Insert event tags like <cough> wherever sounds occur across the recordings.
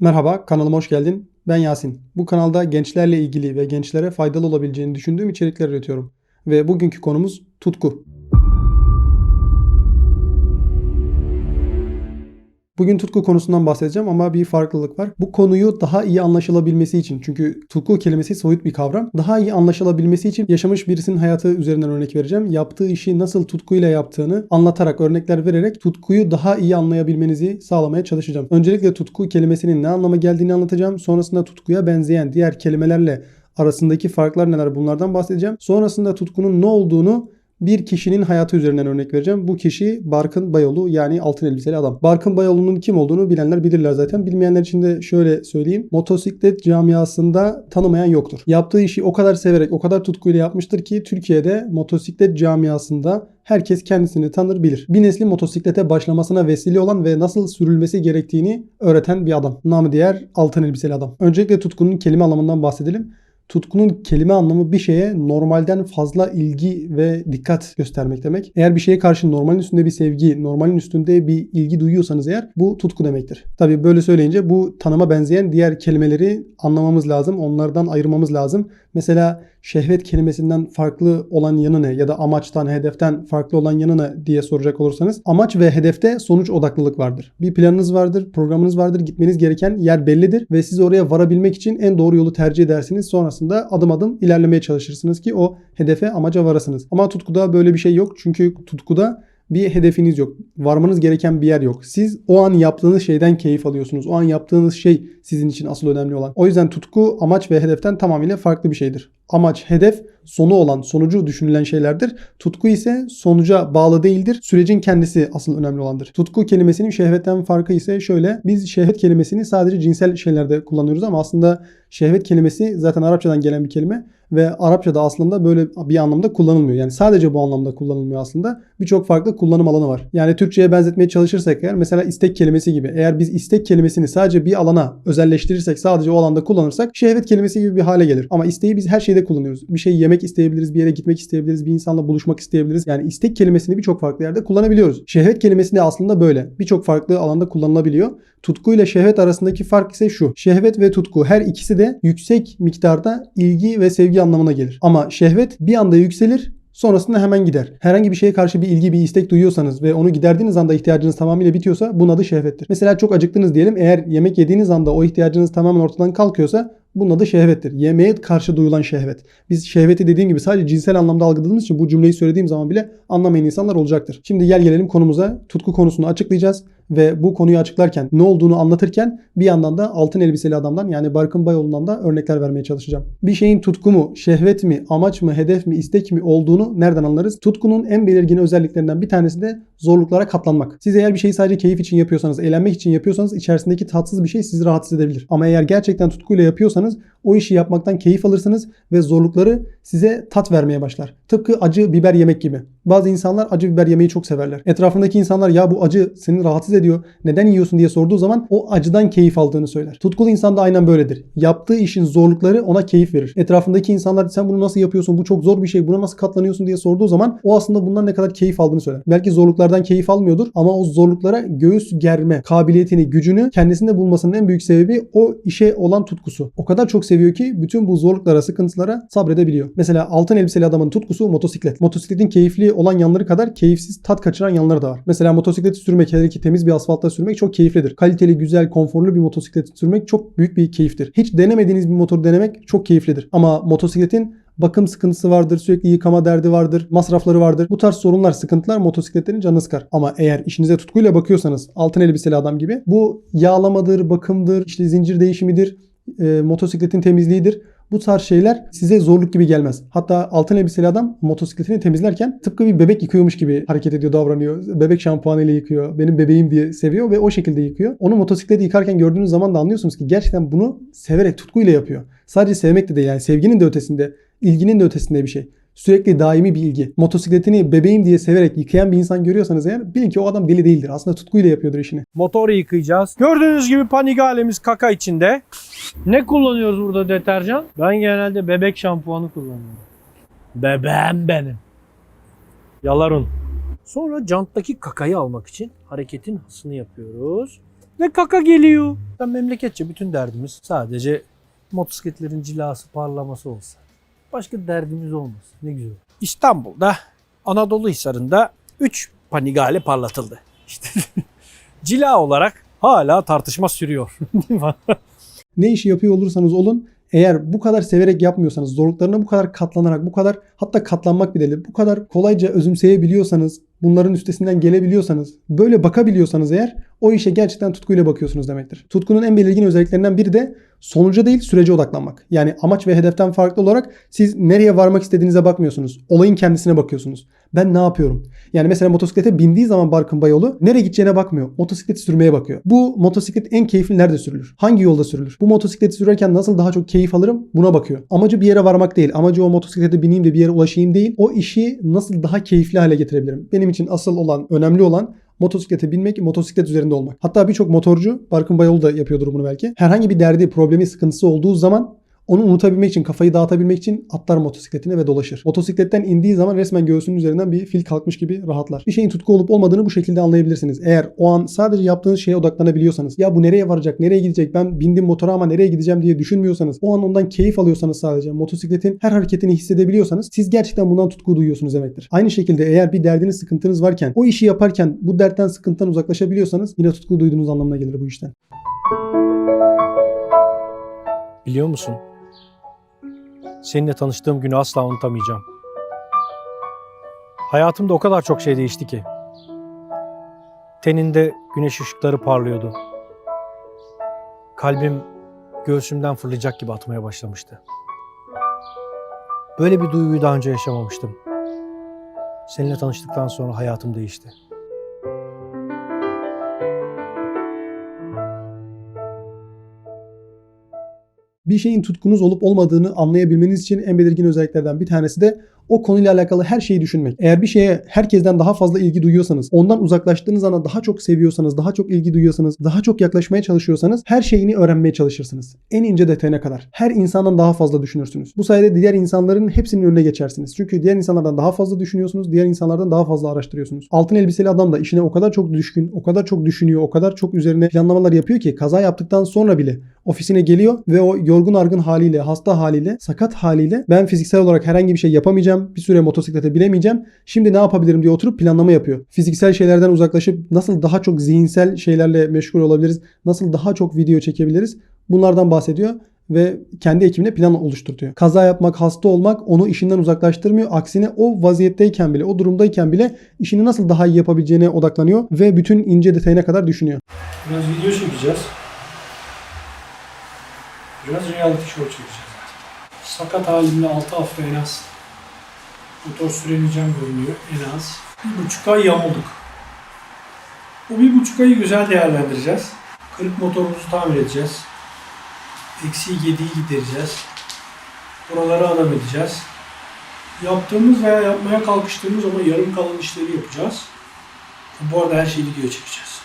Merhaba, kanalıma hoş geldin. Ben Yasin. Bu kanalda gençlerle ilgili ve gençlere faydalı olabileceğini düşündüğüm içerikler üretiyorum. Ve bugünkü konumuz tutku. Bugün tutku konusundan bahsedeceğim ama bir farklılık var. Bu konuyu daha iyi anlaşılabilmesi için çünkü tutku kelimesi soyut bir kavram. Daha iyi anlaşılabilmesi için yaşamış birisinin hayatı üzerinden örnek vereceğim. Yaptığı işi nasıl tutkuyla yaptığını anlatarak, örnekler vererek tutkuyu daha iyi anlayabilmenizi sağlamaya çalışacağım. Öncelikle tutku kelimesinin ne anlama geldiğini anlatacağım. Sonrasında tutkuya benzeyen diğer kelimelerle arasındaki farklar neler bunlardan bahsedeceğim. Sonrasında tutkunun ne olduğunu bir kişinin hayatı üzerinden örnek vereceğim. Bu kişi Barkın Bayolu yani altın elbiseli adam. Barkın Bayolu'nun kim olduğunu bilenler bilirler zaten. Bilmeyenler için de şöyle söyleyeyim. Motosiklet camiasında tanımayan yoktur. Yaptığı işi o kadar severek, o kadar tutkuyla yapmıştır ki Türkiye'de motosiklet camiasında herkes kendisini tanır bilir. Bir neslin motosiklete başlamasına vesile olan ve nasıl sürülmesi gerektiğini öğreten bir adam. Namı diğer altın elbiseli adam. Öncelikle tutkunun kelime anlamından bahsedelim. Tutkunun kelime anlamı bir şeye normalden fazla ilgi ve dikkat göstermek demek. Eğer bir şeye karşı normalin üstünde bir sevgi, normalin üstünde bir ilgi duyuyorsanız eğer bu tutku demektir. Tabi böyle söyleyince bu tanıma benzeyen diğer kelimeleri anlamamız lazım. Onlardan ayırmamız lazım. Mesela şehvet kelimesinden farklı olan yanı ne ya da amaçtan, hedeften farklı olan yanı ne diye soracak olursanız amaç ve hedefte sonuç odaklılık vardır. Bir planınız vardır, programınız vardır, gitmeniz gereken yer bellidir ve siz oraya varabilmek için en doğru yolu tercih edersiniz. Sonrasında adım adım ilerlemeye çalışırsınız ki o hedefe, amaca varasınız. Ama tutkuda böyle bir şey yok. Çünkü tutkuda bir hedefiniz yok. Varmanız gereken bir yer yok. Siz o an yaptığınız şeyden keyif alıyorsunuz. O an yaptığınız şey sizin için asıl önemli olan. O yüzden tutku amaç ve hedeften tamamıyla farklı bir şeydir. Amaç, hedef sonu olan, sonucu düşünülen şeylerdir. Tutku ise sonuca bağlı değildir. Sürecin kendisi asıl önemli olandır. Tutku kelimesinin şehvetten farkı ise şöyle. Biz şehvet kelimesini sadece cinsel şeylerde kullanıyoruz ama aslında şehvet kelimesi zaten Arapçadan gelen bir kelime ve Arapçada aslında böyle bir anlamda kullanılmıyor. Yani sadece bu anlamda kullanılmıyor aslında. Birçok farklı kullanım alanı var. Yani Türkçe'ye benzetmeye çalışırsak eğer mesela istek kelimesi gibi. Eğer biz istek kelimesini sadece bir alana özelleştirirsek sadece o alanda kullanırsak şehvet kelimesi gibi bir hale gelir. Ama isteği biz her şeyde kullanıyoruz. Bir şey yemek isteyebiliriz, bir yere gitmek isteyebiliriz, bir insanla buluşmak isteyebiliriz. Yani istek kelimesini birçok farklı yerde kullanabiliyoruz. Şehvet kelimesi de aslında böyle. Birçok farklı alanda kullanılabiliyor. Tutku ile şehvet arasındaki fark ise şu. Şehvet ve tutku her ikisi de yüksek miktarda ilgi ve sevgi anlamına gelir. Ama şehvet bir anda yükselir Sonrasında hemen gider. Herhangi bir şeye karşı bir ilgi, bir istek duyuyorsanız ve onu giderdiğiniz anda ihtiyacınız tamamıyla bitiyorsa bunun adı şehvettir. Mesela çok acıktınız diyelim. Eğer yemek yediğiniz anda o ihtiyacınız tamamen ortadan kalkıyorsa bunun adı şehvettir. Yemeğe karşı duyulan şehvet. Biz şehveti dediğim gibi sadece cinsel anlamda algıladığımız için bu cümleyi söylediğim zaman bile anlamayan insanlar olacaktır. Şimdi gel gelelim konumuza. Tutku konusunu açıklayacağız ve bu konuyu açıklarken ne olduğunu anlatırken bir yandan da altın elbiseli adamdan yani Barkın Bayoğlu'ndan da örnekler vermeye çalışacağım. Bir şeyin tutku mu, şehvet mi, amaç mı, hedef mi, istek mi olduğunu nereden anlarız? Tutkunun en belirgin özelliklerinden bir tanesi de zorluklara katlanmak. Siz eğer bir şeyi sadece keyif için yapıyorsanız, eğlenmek için yapıyorsanız içerisindeki tatsız bir şey sizi rahatsız edebilir. Ama eğer gerçekten tutkuyla yapıyorsanız o işi yapmaktan keyif alırsınız ve zorlukları size tat vermeye başlar. Tıpkı acı biber yemek gibi. Bazı insanlar acı biber yemeyi çok severler. Etrafındaki insanlar ya bu acı seni rahatsız ediyor. Neden yiyorsun diye sorduğu zaman o acıdan keyif aldığını söyler. Tutkulu insan da aynen böyledir. Yaptığı işin zorlukları ona keyif verir. Etrafındaki insanlar sen bunu nasıl yapıyorsun? Bu çok zor bir şey. Buna nasıl katlanıyorsun diye sorduğu zaman o aslında bundan ne kadar keyif aldığını söyler. Belki zorluklardan keyif almıyordur ama o zorluklara göğüs germe kabiliyetini, gücünü kendisinde bulmasının en büyük sebebi o işe olan tutkusu. O kadar çok seviyor ki bütün bu zorluklara, sıkıntılara sabredebiliyor. Mesela altın elbiseli adamın tutkusu motosiklet. Motosikletin keyifli olan yanları kadar keyifsiz tat kaçıran yanları da var. Mesela motosikleti sürmek, hele ki temiz bir asfaltta sürmek çok keyiflidir. Kaliteli, güzel, konforlu bir motosiklet sürmek çok büyük bir keyiftir. Hiç denemediğiniz bir motor denemek çok keyiflidir. Ama motosikletin bakım sıkıntısı vardır, sürekli yıkama derdi vardır, masrafları vardır. Bu tarz sorunlar, sıkıntılar motosikletlerin canını sıkar. Ama eğer işinize tutkuyla bakıyorsanız altın elbiseli adam gibi bu yağlamadır, bakımdır, işte zincir değişimidir, e, motosikletin temizliğidir. Bu tarz şeyler size zorluk gibi gelmez. Hatta altın elbiseli adam motosikletini temizlerken tıpkı bir bebek yıkıyormuş gibi hareket ediyor, davranıyor. Bebek şampuanıyla yıkıyor. Benim bebeğim diye seviyor ve o şekilde yıkıyor. Onu motosikleti yıkarken gördüğünüz zaman da anlıyorsunuz ki gerçekten bunu severek, tutkuyla yapıyor. Sadece sevmek de değil yani sevginin de ötesinde, ilginin de ötesinde bir şey sürekli daimi bir ilgi. Motosikletini bebeğim diye severek yıkayan bir insan görüyorsanız eğer bilin ki o adam deli değildir. Aslında tutkuyla yapıyordur işini. Motoru yıkayacağız. Gördüğünüz gibi panigalemiz kaka içinde. Ne kullanıyoruz burada deterjan? Ben genelde bebek şampuanı kullanıyorum. Bebeğim benim. Yalarun. Sonra janttaki kakayı almak için hareketin hızını yapıyoruz. ne kaka geliyor. Ben memleketçe bütün derdimiz sadece motosikletlerin cilası parlaması olsa. Başka derdimiz olmasın. Ne güzel. İstanbul'da Anadolu Hisarı'nda 3 Panigale parlatıldı. İşte <laughs> cila olarak hala tartışma sürüyor. <laughs> Ne işi yapıyor olursanız olun eğer bu kadar severek yapmıyorsanız, zorluklarına bu kadar katlanarak, bu kadar hatta katlanmak bile değil, bu kadar kolayca özümseyebiliyorsanız, bunların üstesinden gelebiliyorsanız, böyle bakabiliyorsanız eğer o işe gerçekten tutkuyla bakıyorsunuz demektir. Tutkunun en belirgin özelliklerinden biri de sonuca değil sürece odaklanmak. Yani amaç ve hedeften farklı olarak siz nereye varmak istediğinize bakmıyorsunuz. Olayın kendisine bakıyorsunuz. Ben ne yapıyorum? Yani mesela motosiklete bindiği zaman Barkın Bayolu nereye gideceğine bakmıyor. Motosikleti sürmeye bakıyor. Bu motosiklet en keyifli nerede sürülür? Hangi yolda sürülür? Bu motosikleti sürerken nasıl daha çok keyif alırım? Buna bakıyor. Amacı bir yere varmak değil. Amacı o motosiklete bineyim de bir yere ulaşayım değil. O işi nasıl daha keyifli hale getirebilirim? Benim için asıl olan, önemli olan motosiklete binmek, motosiklet üzerinde olmak. Hatta birçok motorcu, Barkın Bayolu da yapıyordur bunu belki. Herhangi bir derdi, problemi, sıkıntısı olduğu zaman onu unutabilmek için, kafayı dağıtabilmek için atlar motosikletine ve dolaşır. Motosikletten indiği zaman resmen göğsünün üzerinden bir fil kalkmış gibi rahatlar. Bir şeyin tutku olup olmadığını bu şekilde anlayabilirsiniz. Eğer o an sadece yaptığınız şeye odaklanabiliyorsanız, ya bu nereye varacak, nereye gidecek, ben bindim motora ama nereye gideceğim diye düşünmüyorsanız, o an ondan keyif alıyorsanız sadece, motosikletin her hareketini hissedebiliyorsanız siz gerçekten bundan tutku duyuyorsunuz demektir. Aynı şekilde eğer bir derdiniz, sıkıntınız varken, o işi yaparken bu dertten, sıkıntıdan uzaklaşabiliyorsanız yine tutku duyduğunuz anlamına gelir bu işten. Biliyor musun? Seninle tanıştığım günü asla unutamayacağım. Hayatımda o kadar çok şey değişti ki. Teninde güneş ışıkları parlıyordu. Kalbim göğsümden fırlayacak gibi atmaya başlamıştı. Böyle bir duyguyu daha önce yaşamamıştım. Seninle tanıştıktan sonra hayatım değişti. Bir şeyin tutkunuz olup olmadığını anlayabilmeniz için en belirgin özelliklerden bir tanesi de o konuyla alakalı her şeyi düşünmek. Eğer bir şeye herkesten daha fazla ilgi duyuyorsanız, ondan uzaklaştığınız anda daha çok seviyorsanız, daha çok ilgi duyuyorsanız, daha çok yaklaşmaya çalışıyorsanız her şeyini öğrenmeye çalışırsınız. En ince detayına kadar. Her insandan daha fazla düşünürsünüz. Bu sayede diğer insanların hepsinin önüne geçersiniz. Çünkü diğer insanlardan daha fazla düşünüyorsunuz, diğer insanlardan daha fazla araştırıyorsunuz. Altın elbiseli adam da işine o kadar çok düşkün, o kadar çok düşünüyor, o kadar çok üzerine planlamalar yapıyor ki kaza yaptıktan sonra bile ofisine geliyor ve o yorgun argın haliyle, hasta haliyle, sakat haliyle ben fiziksel olarak herhangi bir şey yapamayacağım. Bir süre motosiklete binemeyeceğim. Şimdi ne yapabilirim diye oturup planlama yapıyor. Fiziksel şeylerden uzaklaşıp nasıl daha çok zihinsel şeylerle meşgul olabiliriz? Nasıl daha çok video çekebiliriz? Bunlardan bahsediyor ve kendi ekibine plan oluşturuyor. Kaza yapmak, hasta olmak onu işinden uzaklaştırmıyor. Aksine o vaziyetteyken bile, o durumdayken bile işini nasıl daha iyi yapabileceğine odaklanıyor ve bütün ince detayına kadar düşünüyor. Biraz video çekeceğiz. Biraz reality show çekeceğiz. Sakat halimle 6 hafta en az motor süremeyeceğim görünüyor en az. Bir buçuk ay yamulduk. Bu bir buçuk ayı güzel değerlendireceğiz. Kırık motorumuzu tamir edeceğiz. Eksiği gediği gidereceğiz. Buraları adam edeceğiz. Yaptığımız veya yapmaya kalkıştığımız ama yarım kalan işleri yapacağız. Bu arada her şeyi video çekeceğiz.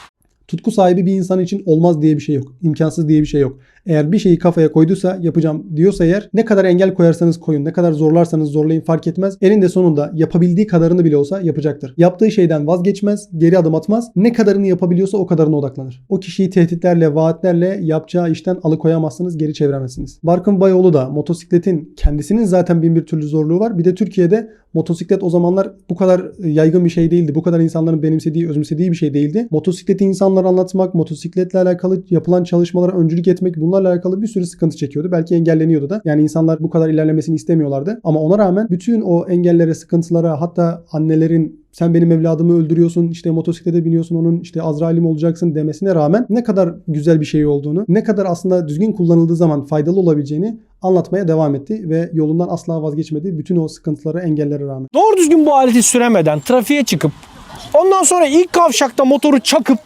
Tutku sahibi bir insan için olmaz diye bir şey yok. İmkansız diye bir şey yok. Eğer bir şeyi kafaya koyduysa yapacağım diyorsa eğer ne kadar engel koyarsanız koyun, ne kadar zorlarsanız zorlayın fark etmez. Eninde sonunda yapabildiği kadarını bile olsa yapacaktır. Yaptığı şeyden vazgeçmez, geri adım atmaz. Ne kadarını yapabiliyorsa o kadarına odaklanır. O kişiyi tehditlerle, vaatlerle yapacağı işten alıkoyamazsınız, geri çeviremezsiniz. Barkın Bayoğlu da motosikletin kendisinin zaten bin bir türlü zorluğu var. Bir de Türkiye'de motosiklet o zamanlar bu kadar yaygın bir şey değildi. Bu kadar insanların benimsediği, özümsediği bir şey değildi. Motosikleti insanlara anlatmak, motosikletle alakalı yapılan çalışmalara öncülük etmek bunlarla alakalı bir sürü sıkıntı çekiyordu. Belki engelleniyordu da. Yani insanlar bu kadar ilerlemesini istemiyorlardı. Ama ona rağmen bütün o engellere, sıkıntılara hatta annelerin sen benim evladımı öldürüyorsun işte motosiklete biniyorsun onun işte Azrail'im olacaksın demesine rağmen ne kadar güzel bir şey olduğunu ne kadar aslında düzgün kullanıldığı zaman faydalı olabileceğini anlatmaya devam etti ve yolundan asla vazgeçmedi bütün o sıkıntılara engellere rağmen. Doğru düzgün bu aleti süremeden trafiğe çıkıp ondan sonra ilk kavşakta motoru çakıp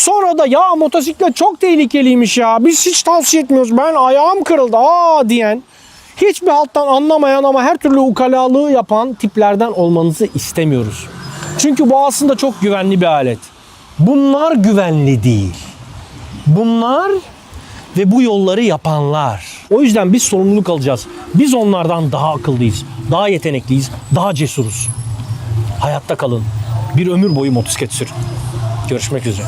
sonra da ya motosiklet çok tehlikeliymiş ya biz hiç tavsiye etmiyoruz ben ayağım kırıldı aa diyen hiçbir halttan anlamayan ama her türlü ukalalığı yapan tiplerden olmanızı istemiyoruz. Çünkü bu aslında çok güvenli bir alet. Bunlar güvenli değil. Bunlar ve bu yolları yapanlar. O yüzden biz sorumluluk alacağız. Biz onlardan daha akıllıyız, daha yetenekliyiz, daha cesuruz. Hayatta kalın. Bir ömür boyu motosiklet sürün. Görüşmek üzere.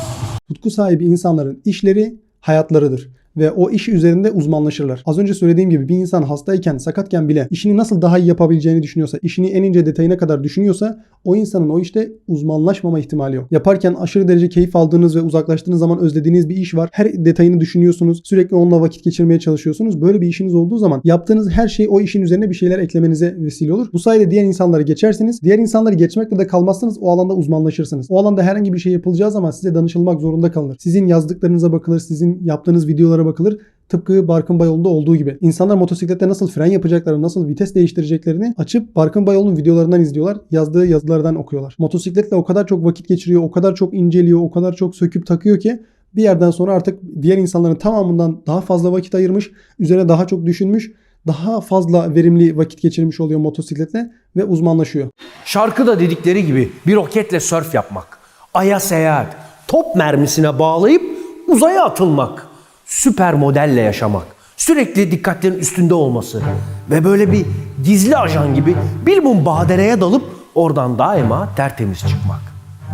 Tutku sahibi insanların işleri hayatlarıdır ve o iş üzerinde uzmanlaşırlar. Az önce söylediğim gibi bir insan hastayken, sakatken bile işini nasıl daha iyi yapabileceğini düşünüyorsa, işini en ince detayına kadar düşünüyorsa o insanın o işte uzmanlaşmama ihtimali yok. Yaparken aşırı derece keyif aldığınız ve uzaklaştığınız zaman özlediğiniz bir iş var. Her detayını düşünüyorsunuz. Sürekli onunla vakit geçirmeye çalışıyorsunuz. Böyle bir işiniz olduğu zaman yaptığınız her şey o işin üzerine bir şeyler eklemenize vesile olur. Bu sayede diğer insanları geçersiniz. Diğer insanları geçmekle de kalmazsınız. O alanda uzmanlaşırsınız. O alanda herhangi bir şey yapılacağı zaman size danışılmak zorunda kalınır. Sizin yazdıklarınıza bakılır. Sizin yaptığınız videolara bakılır. Tıpkı Barkın Bayolu'nda olduğu gibi. İnsanlar motosiklette nasıl fren yapacaklarını, nasıl vites değiştireceklerini açıp Barkın Bayolu'nun videolarından izliyorlar. Yazdığı yazılardan okuyorlar. Motosikletle o kadar çok vakit geçiriyor, o kadar çok inceliyor, o kadar çok söküp takıyor ki bir yerden sonra artık diğer insanların tamamından daha fazla vakit ayırmış, üzerine daha çok düşünmüş, daha fazla verimli vakit geçirmiş oluyor motosikletle ve uzmanlaşıyor. Şarkıda dedikleri gibi bir roketle sörf yapmak, aya seyahat, top mermisine bağlayıp uzaya atılmak, süper modelle yaşamak, sürekli dikkatlerin üstünde olması ve böyle bir gizli ajan gibi bir mum badereye dalıp oradan daima tertemiz çıkmak.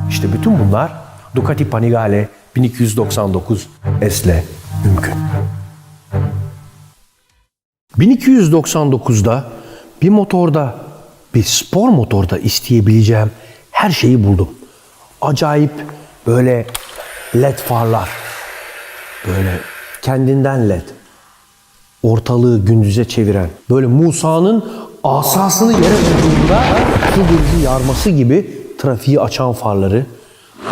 İşte bütün bunlar Ducati Panigale 1299 S'le mümkün. 1299'da bir motorda, bir spor motorda isteyebileceğim her şeyi buldum. Acayip böyle led farlar. Böyle kendinden led. Ortalığı gündüze çeviren. Böyle Musa'nın asasını yere vurduğunda su gözü yarması gibi trafiği açan farları.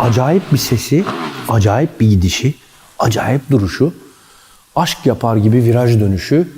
Acayip bir sesi, acayip bir gidişi, acayip duruşu. Aşk yapar gibi viraj dönüşü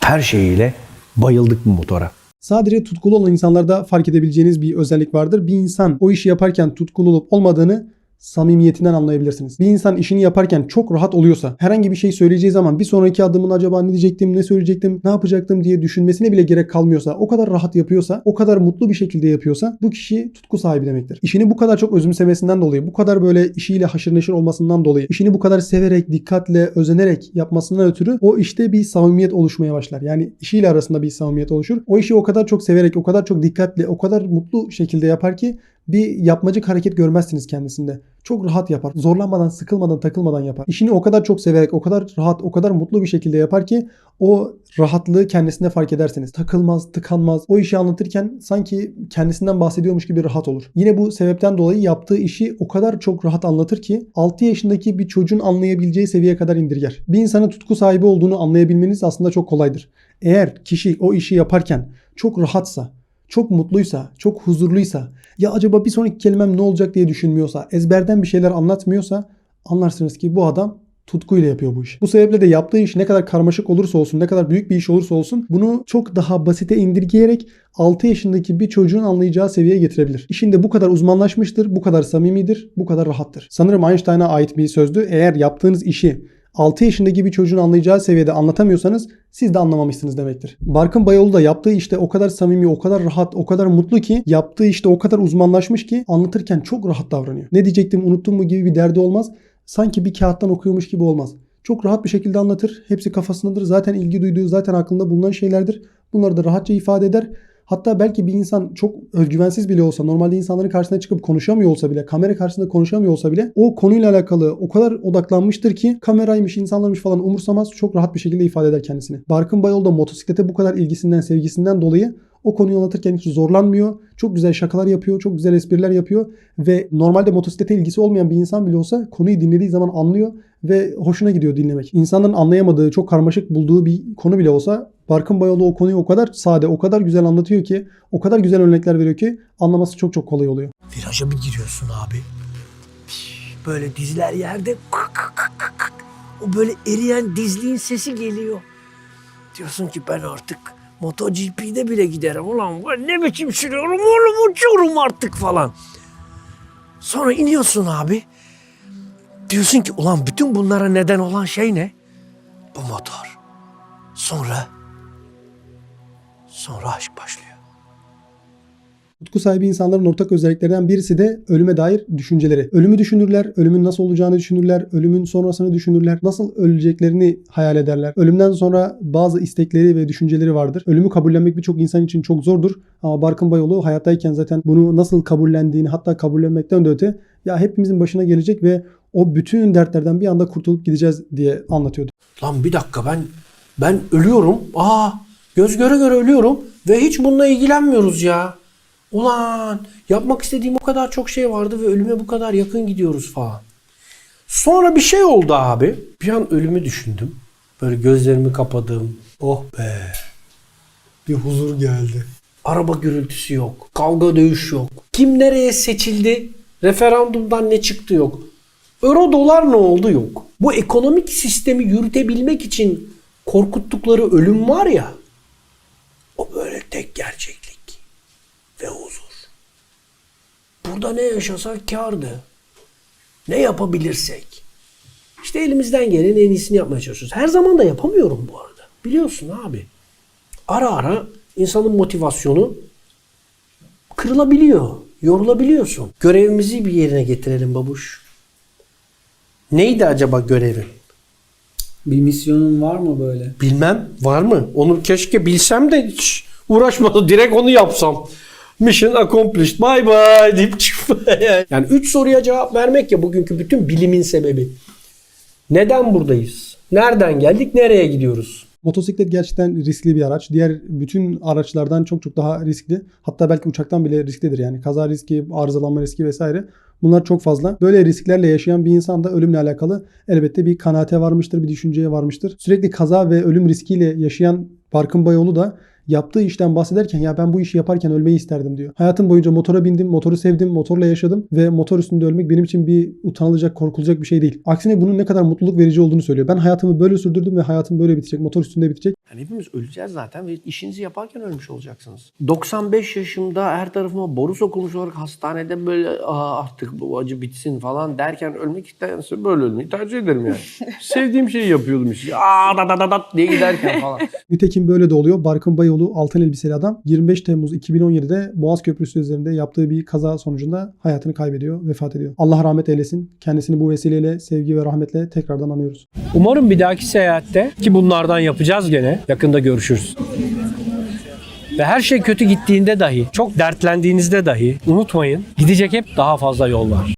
her şeyiyle bayıldık bu motora. Sadece tutkulu olan insanlarda fark edebileceğiniz bir özellik vardır. Bir insan o işi yaparken tutkulu olup olmadığını samimiyetinden anlayabilirsiniz. Bir insan işini yaparken çok rahat oluyorsa, herhangi bir şey söyleyeceği zaman bir sonraki adımın acaba ne diyecektim, ne söyleyecektim, ne yapacaktım diye düşünmesine bile gerek kalmıyorsa, o kadar rahat yapıyorsa, o kadar mutlu bir şekilde yapıyorsa bu kişi tutku sahibi demektir. İşini bu kadar çok özümsemesinden dolayı, bu kadar böyle işiyle haşır neşir olmasından dolayı, işini bu kadar severek, dikkatle, özenerek yapmasından ötürü o işte bir samimiyet oluşmaya başlar. Yani işiyle arasında bir samimiyet oluşur. O işi o kadar çok severek, o kadar çok dikkatli, o kadar mutlu şekilde yapar ki bir yapmacık hareket görmezsiniz kendisinde. Çok rahat yapar. Zorlanmadan, sıkılmadan, takılmadan yapar. İşini o kadar çok severek, o kadar rahat, o kadar mutlu bir şekilde yapar ki o rahatlığı kendisinde fark edersiniz. Takılmaz, tıkanmaz. O işi anlatırken sanki kendisinden bahsediyormuş gibi rahat olur. Yine bu sebepten dolayı yaptığı işi o kadar çok rahat anlatır ki 6 yaşındaki bir çocuğun anlayabileceği seviyeye kadar indirger. Bir insanın tutku sahibi olduğunu anlayabilmeniz aslında çok kolaydır. Eğer kişi o işi yaparken çok rahatsa, çok mutluysa, çok huzurluysa, ya acaba bir sonraki kelimem ne olacak diye düşünmüyorsa, ezberden bir şeyler anlatmıyorsa anlarsınız ki bu adam tutkuyla yapıyor bu işi. Bu sebeple de yaptığı iş ne kadar karmaşık olursa olsun, ne kadar büyük bir iş olursa olsun bunu çok daha basite indirgeyerek 6 yaşındaki bir çocuğun anlayacağı seviyeye getirebilir. İşinde bu kadar uzmanlaşmıştır, bu kadar samimidir, bu kadar rahattır. Sanırım Einstein'a ait bir sözdü. Eğer yaptığınız işi 6 yaşındaki bir çocuğun anlayacağı seviyede anlatamıyorsanız siz de anlamamışsınız demektir. Barkın Bayoğlu da yaptığı işte o kadar samimi, o kadar rahat, o kadar mutlu ki yaptığı işte o kadar uzmanlaşmış ki anlatırken çok rahat davranıyor. Ne diyecektim unuttum mu gibi bir derdi olmaz. Sanki bir kağıttan okuyormuş gibi olmaz. Çok rahat bir şekilde anlatır. Hepsi kafasındadır. Zaten ilgi duyduğu, zaten aklında bulunan şeylerdir. Bunları da rahatça ifade eder. Hatta belki bir insan çok özgüvensiz bile olsa, normalde insanların karşısına çıkıp konuşamıyor olsa bile, kamera karşısında konuşamıyor olsa bile o konuyla alakalı o kadar odaklanmıştır ki kameraymış, insanlarmış falan umursamaz çok rahat bir şekilde ifade eder kendisini. Barkın Bayol da motosiklete bu kadar ilgisinden, sevgisinden dolayı o konuyu anlatırken hiç zorlanmıyor. Çok güzel şakalar yapıyor, çok güzel espriler yapıyor ve normalde motosiklete ilgisi olmayan bir insan bile olsa konuyu dinlediği zaman anlıyor ve hoşuna gidiyor dinlemek. İnsanların anlayamadığı, çok karmaşık bulduğu bir konu bile olsa Barkın Bayoğlu o konuyu o kadar sade, o kadar güzel anlatıyor ki, o kadar güzel örnekler veriyor ki anlaması çok çok kolay oluyor. Viraja bir giriyorsun abi. Böyle dizler yerde. O böyle eriyen dizliğin sesi geliyor. Diyorsun ki ben artık MotoGP'de bile giderim. Ulan ben ne biçim sürüyorum oğlum uçuyorum artık falan. Sonra iniyorsun abi. Diyorsun ki ulan bütün bunlara neden olan şey ne? Bu motor. Sonra sonra aşk başlıyor. Tutku sahibi insanların ortak özelliklerinden birisi de ölüme dair düşünceleri. Ölümü düşünürler, ölümün nasıl olacağını düşünürler, ölümün sonrasını düşünürler, nasıl öleceklerini hayal ederler. Ölümden sonra bazı istekleri ve düşünceleri vardır. Ölümü kabullenmek birçok insan için çok zordur ama Barkın Bayoğlu hayattayken zaten bunu nasıl kabullendiğini hatta kabullenmekten de öte ya hepimizin başına gelecek ve o bütün dertlerden bir anda kurtulup gideceğiz diye anlatıyordu. Lan bir dakika ben ben ölüyorum. Aa göz göre göre ölüyorum ve hiç bununla ilgilenmiyoruz ya. Ulan yapmak istediğim o kadar çok şey vardı ve ölüme bu kadar yakın gidiyoruz falan. Sonra bir şey oldu abi. Bir an ölümü düşündüm. Böyle gözlerimi kapadım. Oh be. Bir huzur geldi. Araba gürültüsü yok. Kavga dövüş yok. Kim nereye seçildi? Referandumdan ne çıktı yok. Euro dolar ne oldu yok. Bu ekonomik sistemi yürütebilmek için korkuttukları ölüm var ya. O böyle tek gerçeklik ve huzur. Burada ne yaşasak kardı. Ne yapabilirsek. İşte elimizden gelen en iyisini yapmaya çalışıyoruz. Her zaman da yapamıyorum bu arada. Biliyorsun abi. Ara ara insanın motivasyonu kırılabiliyor. Yorulabiliyorsun. Görevimizi bir yerine getirelim babuş. Neydi acaba görevin? Bir misyonun var mı böyle? Bilmem var mı? Onu keşke bilsem de hiç uğraşmadı. Direkt onu yapsam. Mission accomplished. Bye bye <laughs> deyip çıkma. yani üç soruya cevap vermek ya bugünkü bütün bilimin sebebi. Neden buradayız? Nereden geldik? Nereye gidiyoruz? Motosiklet gerçekten riskli bir araç. Diğer bütün araçlardan çok çok daha riskli. Hatta belki uçaktan bile risklidir yani. Kaza riski, arızalanma riski vesaire. Bunlar çok fazla. Böyle risklerle yaşayan bir insan da ölümle alakalı elbette bir kanaate varmıştır, bir düşünceye varmıştır. Sürekli kaza ve ölüm riskiyle yaşayan Barkın Bayoğlu da yaptığı işten bahsederken ya ben bu işi yaparken ölmeyi isterdim diyor. Hayatım boyunca motora bindim, motoru sevdim, motorla yaşadım ve motor üstünde ölmek benim için bir utanılacak, korkulacak bir şey değil. Aksine bunun ne kadar mutluluk verici olduğunu söylüyor. Ben hayatımı böyle sürdürdüm ve hayatım böyle bitecek. Motor üstünde bitecek. Yani hepimiz öleceğiz zaten ve işinizi yaparken ölmüş olacaksınız. 95 yaşımda her tarafıma boru sokulmuş olarak hastanede böyle artık bu acı bitsin falan derken ölmek isterse böyle ölmeyi tercih ederim yani. <laughs> Sevdiğim şeyi yapıyordum işte. Aa da da da da diye giderken falan. Nitekim böyle de oluyor. Barkın Bayoğlu altın elbiseli adam 25 Temmuz 2017'de Boğaz Köprüsü üzerinde yaptığı bir kaza sonucunda hayatını kaybediyor, vefat ediyor. Allah rahmet eylesin. Kendisini bu vesileyle sevgi ve rahmetle tekrardan anıyoruz. Umarım bir dahaki seyahatte ki bunlardan yapacağız gene yakında görüşürüz. Ve her şey kötü gittiğinde dahi, çok dertlendiğinizde dahi unutmayın gidecek hep daha fazla yol var.